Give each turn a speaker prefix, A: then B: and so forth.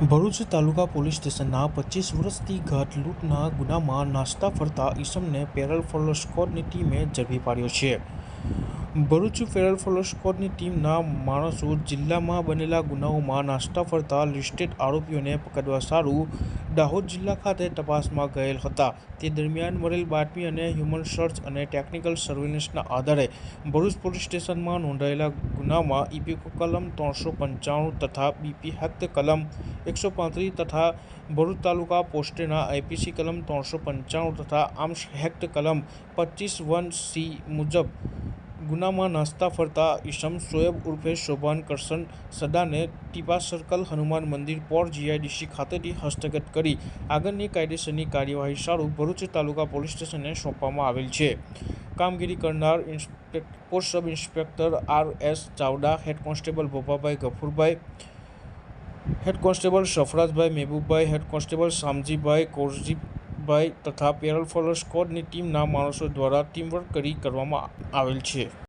A: ભરૂચ તાલુકા police સ્ટેશનના પચીસ વર્ષથી ઘાટ લૂંટના ગુનામાં નાસ્તા ફરતા ઈસમને પેરલ ફોલો સ્કોડની ટીમે ઝડપી પાડ્યો છે. ભરૂચ ફેરલ ફોલોસ્કોટની ટીમના માણસો જિલ્લામાં બનેલા ગુનાઓમાં નાસ્તા ફરતા લિસ્ટેડ આરોપીઓને પકડવા સારું દાહોદ જિલ્લા ખાતે તપાસમાં ગયેલ હતા. તે દરમિયાન મળેલ બાતમી અને હ્યુમન સર્ચ અને ટેકનિકલ સર્વેલન્સના આધારે ભરૂચ પોલીસ સ્ટેશનમાં નોંધાયેલા ગુનામાં ઇપીકો કલમ ત્રણસો પંચાણું તથા બીપી હેક્ટ કલમ એકસો પાંત્રીસ તથા ભરૂચ તાલુકા પોસ્ટેના આઈપીસી કલમ ત્રણસો પંચાણું તથા આર્મ્સ હેક્ટ કલમ પચીસ વન સી મુજબ ગુનામાં નાસ્તા ફરતા ઈસમ શોએબ ઉર્ફે શોભાન કરશન સદાને ટીપા સર્કલ હનુમાન મંદિર પોર જીઆઈડીસી ખાતેથી હસ્તગત કરી આગળની કાયદેસરની કાર્યવાહી સારું ભરૂચ તાલુકા પોલીસ સ્ટેશનને સોંપવામાં આવેલ છે. કામગીરી કરનાર inspect post sub inspector R S Chavda, head constable Bhopabhai Gafurbhai, head constable Safrajbhai Mebubhai head constable Shamjibhai Korjibhai તથા પેરલ ફોલો સ્કોડની ટીમના માણસો દ્વારા ટીમવર્ક કરી કરવામાં આવેલ છે.